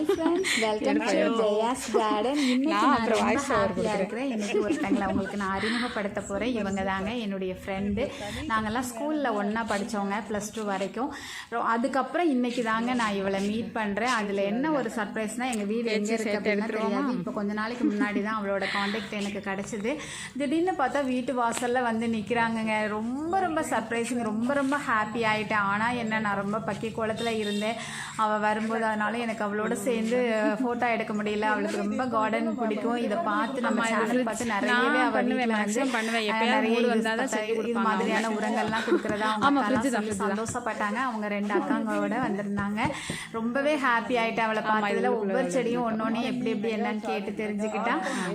Hi friends welcome to Jaya's garden இன்னைக்கு நான் ரொம்ப ஹாப்பியாக இருக்கிறேன். இன்னைக்கு ஒருத்தங்களை உங்களுக்கு நான் அறிமுகப்படுத்த போகிறேன் இவங்க தாங்க என்னுடைய ஃப்ரெண்டு நாங்கள்லாம் ஸ்கூலில் ஒன்றா படித்தவங்க ப்ளஸ் டூ வரைக்கும். அதுக்கப்புறம் இன்னைக்கு தாங்க நான் இவளை மீட் பண்ணுறேன் அதில் என்ன ஒரு சர்ப்ரைஸ்னால் எங்கள் வீடு எங்கே இருக்குது அப்படின்னா தெரியாது. இப்போ கொஞ்ச நாளைக்கு முன்னாடி தான் அவளோட காண்டாக்ட் எனக்கு கிடச்சிது. திடீர்னு பார்த்தா வீட்டு வாசலில் வந்து நிற்கிறாங்கங்க ரொம்ப ரொம்ப சர்ப்ரைஸிங் ரொம்ப ரொம்ப ஹாப்பி ஆகிட்டேன் ஆனால் என்ன நான் ரொம்ப பக்கி கோலத்தில் இருந்தேன். அவள் வரும்போது அதனால எனக்கு அவளோட சேர்ந்து ஃபோட்டோ எடுக்க முடியல. அவளுக்கு ரொம்ப கார்டன் பிடிக்கும். இதை பார்த்து நம்ம சேனல் பார்த்து நிறையவே அவள் பண்ணுவேன். எப்பயாவது தான் இது மாதிரியான உரங்கள்லாம் கொடுக்குறதா அவங்க சந்தோஷப்பட்டாங்க. அவங்க ரெண்டு அக்காங்களோட வந்திருந்தாங்க. ரொம்பவே ஹாப்பி ஆயிட்டா அவளை பார்த்ததுல ஒவ்வொரு செடியும் ஒன்னொன்னு எப்படி எப்படி என்னன்னு கேட்டு தெரிஞ்சுக்கிட்டா.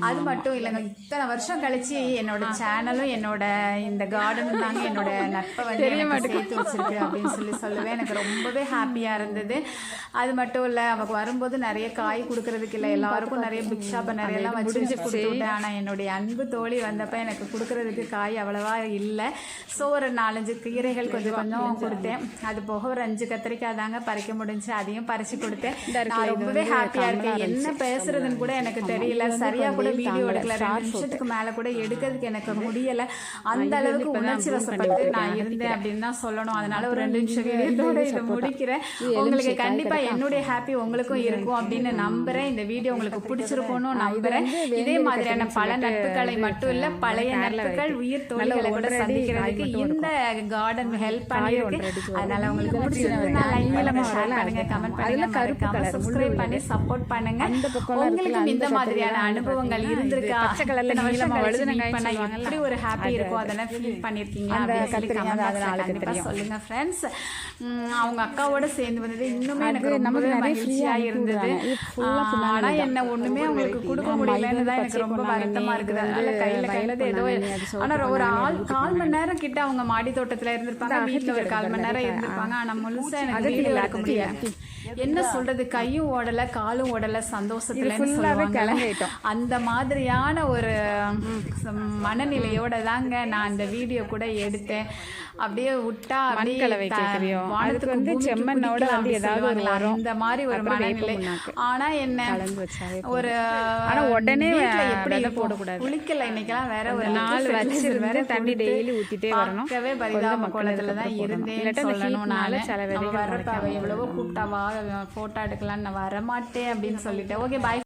அது மட்டும் இல்லைங்க இத்தனை வருஷம் கழிச்சு என்னோட சேனலும் என்னோட இந்த கார்டனும் தாங்க என்னோட நட்பை வந்து சேர்த்து வச்சிருக்கு அப்படின்னு சொல்லி சொல்லுவேன். எனக்கு ரொம்பவே ஹாப்பியா இருந்தது. அது மட்டும் இல்ல அவக்கு வரும்போது நிறைய காய் கொடுக்கறதுக்கு இல்லை. எல்லாருக்கும் நிறைய பிக் ஷாப் நிறைய எல்லாம் வச்சு வச்சு கொடுத்து விட்டேன் ஆனா என்னுடைய அன்பு தோழி வந்தப்ப எனக்கு கொடுக்கறதுக்கு காய் அவ்வளவா இல்லை. ஸோ ஒரு நாலஞ்சு கீரைகள் கொஞ்சம் கொஞ்சம் கொடுத்தேன். அது போக ஒரு அஞ்சு கத்திரிக்காய் தாங்க பறிக்க முடிஞ்சு அதையும் பறிச்சு கொடுத்தேன். நான் ரொம்பவே ஹாப்பியா இருக்கேன். என்ன பேசுறதுன்னு கூட எனக்கு தெரியல. சரியா கூட வீடியோ எடுக்கல. ரெண்டு நிமிஷத்துக்கு மேல கூட எடுக்கிறதுக்கு எனக்கு முடியல. அந்த அளவுக்கு உணர்ச்சி வசப்பட்டு நான் இருந்தேன் அப்படின்னு தான் சொல்லணும். அதனால ஒரு ரெண்டு நிமிஷம் முடிக்கிறேன். உங்களுக்கு கண்டிப்பா என்னுடைய ஹாப்பி உங்களுக்கும் இருக்கும் அப்படின்னு நம்புறேன். இந்த வீடியோ உங்களுக்கு பிடிச்சிருக்கும்னு நம்புறேன். இதே மாதிரியான பல நட்புகளை மட்டும் இல்ல பழைய நட்புகள் உயிர் தோழிகளை கூட சந்திக்கிறதுக்கு இந்த கார்டன் ஹெல்ப் பண்ணிருக்கு அதனால உங்களுக்கு பிடிச்சிருந்தா ஷேர் பண்ணுங்க கமெண்ட் பண்ணுங்க மறக்காம சப்ஸ்கிரைப் பண்ணி சப்போர்ட் பண்ணுங்க. உங்களுக்கும் இந்த மாதிரியான அனுபவங்கள் இருந்திருக்கா? இத்தனை வருஷம் கழிச்சு பண்ணா. எப்படி ஒரு ஹாப்பி இருக்கும் அதெல்லாம் ஃபீல் பண்ணிருக்கீங்களா அப்படின்னு சொல்லி கண்டிப்பா சொல்லுங்க ஃப்ரெண்ட்ஸ் அவங்க அக்காவோட சேர்ந்து வந்தது இன்னுமே எனக்கு ரொம்பவே மகிழ்ச்சியா இருந்தது ஆஹ் ஆனா என்ன ஒண்ணுமே அவங்களுக்கு கொடுக்க முடியலன்னு தான் எனக்கு ரொம்ப வருத்தமா இருக்குது. அதனால கையில கையில ஏதோ ஆனா ஒரு ஆள் கால் மணி நேரம் கிட்ட அவங்க மாடி தோட்டத்துல இருந்திருப்பாங்க. வீட்டுல ஒரு கால் மணி நேரம் இருந்திருப்பாங்க. ஆனா முழுசா எனக்கு எடுக்க முடியல என்ன சொல்றது? கையும் ஓடல காலும் ஓடல சந்தோஷத்துல. அந்த மாதிரியான ஒரு மனநிலையோட தாங்க நான் அந்த வீடியோ கூட எடுத்தேன். அப்படியே விட்டா மண்கலவை அதுக்கு வந்து செம்மண்ணோட வந்து ஏதாவது. அந்த மாதிரி ஒரு மனநிலை என்ன ஒரு உடனே எப்படி இருக்கும்? போடக்கூடாது. குளிக்கல இன்னைக்கெல்லாம் வேற ஒரு நாள் வச்சிருந்து தண்ணி daily ஊத்திட்டே வரணும். பரிதாப மக்கள் கோலத்துல தான் அதுக்கப்புறம் போடணும். இருந்தேன்னு இல்லாட்டா அந்த சொல்லணும் விதைகள் வர்றப்ப எவ்வளவோ கூப்பிட்டா வா போட்டோ எடுக்கலாம் நான் வரமாட்டேன் அப்படின்னு சொல்லிட்டேன் ஓகே பாய்